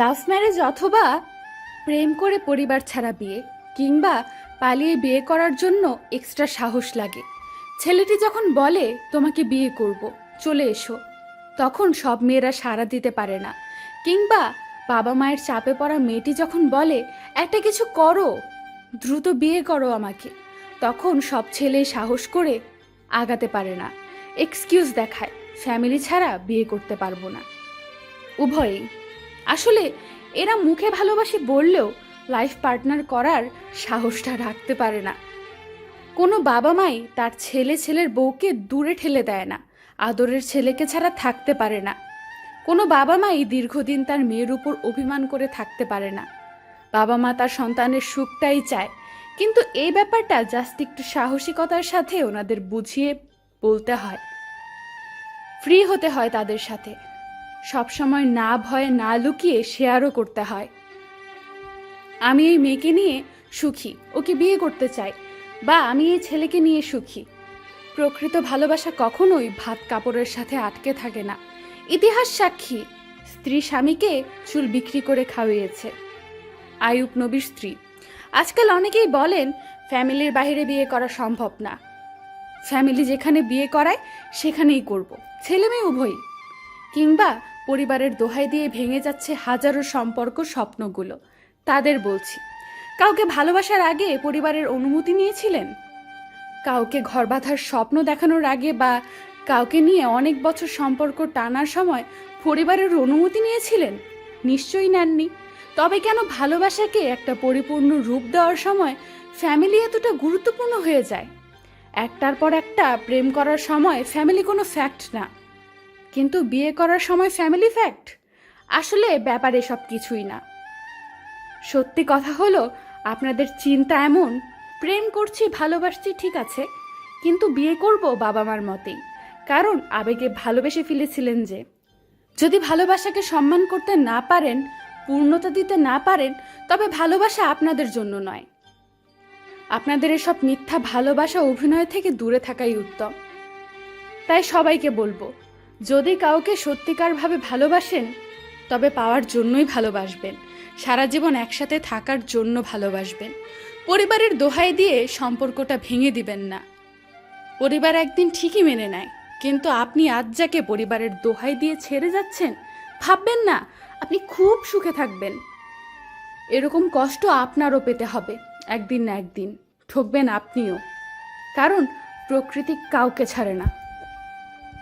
Love marriage অথবা প্রেম করে পরিবার ছাড়া বিয়ে কিংবা পালিয়ে বিয়ে করার জন্য এক্সট্রা সাহস লাগে। ছেলেটি যখন বলে, তোমাকে বিয়ে করব, চলে এসো, তখন সব মেয়েরা সাড়া দিতে পারে না। কিংবা বাবা মায়ের চাপে পড়া মেয়েটি যখন বলে, একটা কিছু করো, দ্রুত বিয়ে করো আমাকে, তখন সব ছেলে সাহস করে আগাতে পারে না। এক্সকিউজ দেখায়, ফ্যামিলি ছাড়া বিয়ে করতে পারব না। উভয়ই আসলে এরা মুখে ভালোবাসি বললেও লাইফ পার্টনার করার সাহসটা রাখতে পারে না। কোনো বাবা মাই তার ছেলে ছেলের বউকে দূরে ঠেলে দেয় না, আদরের ছেলেকে ছাড়া থাকতে পারে না। কোনো বাবা মাই দীর্ঘদিন তার মেয়ের উপর অভিমান করে থাকতে পারে না। বাবা মা তার সন্তানের সুখটাই চায়, কিন্তু এই ব্যাপারটা জাস্ট একটু সাহসিকতার সাথে ওনাদের বুঝিয়ে বলতে হয়। ফ্রি হতে হয় তাদের সাথে। সবসময় না ভয়ে না লুকিয়ে শেয়ারও করতে হয়। আমি এই মেয়েকে নিয়ে সুখী, ওকে বিয়ে করতে চাই বা আমি এই ছেলেকে নিয়ে সুখী। প্রকৃত ভালোবাসা কখনোই ভাত কাপড়ের সাথে আটকে থাকে না। ইতিহাস সাক্ষী, স্ত্রী স্বামীকে চুল বিক্রি করে খাওয়িয়েছে। আয়ুব নবীর স্ত্রী। আজকাল অনেকেই বলেন, ফ্যামিলির বাইরে বিয়ে করা সম্ভব না। ফ্যামিলি যেখানে বিয়ে করায়, সেখানেই করব। ছেলে মেয়ে উভয়ই। কিংবা পরিবারের দোহাই দিয়ে ভেঙে যাচ্ছে হাজারো সম্পর্ক স্বপ্নগুলো। তাদের বলছি, কাউকে ভালোবাসার আগে পরিবারের অনুমতি নিয়েছিলেন? কাউকে ঘর বাঁধার স্বপ্ন দেখানোর আগে বা কাউকে নিয়ে অনেক বছর সম্পর্ক টানার সময় পরিবারের অনুমতি নিয়েছিলেন? নিশ্চয়ই নেননি। তবে কেন ভালোবাসাকে একটা পরিপূর্ণ রূপ দেওয়ার সময় ফ্যামিলি এতটা গুরুত্বপূর্ণ হয়ে যায়? একটার পর একটা প্রেম করার সময় ফ্যামিলি কোনো ফ্যাক্ট না। কিন্তু বিয়ে করার সময় ফ্যামিলি ফ্যাক্ট আসলে ব্যাপারে সব কিছুই না। সত্যি কথা হলো, আপনাদের চিন্তা এমন, প্রেম করছি, ভালোবাসছি, ঠিক আছে, কিন্তু বিয়ে করব বাবা মার মতেই কারণ আবেগে ভালোবেসে ফেলেছিলেন যে। যদি ভালোবাসাকে সম্মান করতে না পারেন, পূর্ণতা দিতে না পারেন, তবে ভালোবাসা আপনাদের জন্য নয়। আপনাদের এসব মিথ্যা ভালোবাসা অভিনয় থেকে দূরে থাকাই উত্তম। তাই সবাইকে বলব যদি কাউকে সত্যিকারভাবে ভালোবাসেন, তবে পাওয়ার জন্যই ভালোবাসবেন। সারা জীবন একসাথে থাকার জন্য ভালোবাসবেন। পরিবারের দোহাই দিয়ে সম্পর্কটা ভেঙে দিবেন না। পরিবার একদিন ঠিকই মেনে নেয়, কিন্তু আপনি আজ যাকে পরিবারের দোহাই দিয়ে ছেড়ে যাচ্ছেন, ভাববেন না, আপনি খুব সুখে থাকবেন। এরকম কষ্ট আপনারও পেতে হবে, একদিন না একদিন। ঠকবেন আপনিও। কারণ প্রকৃতি কাউকে ছাড়ে না।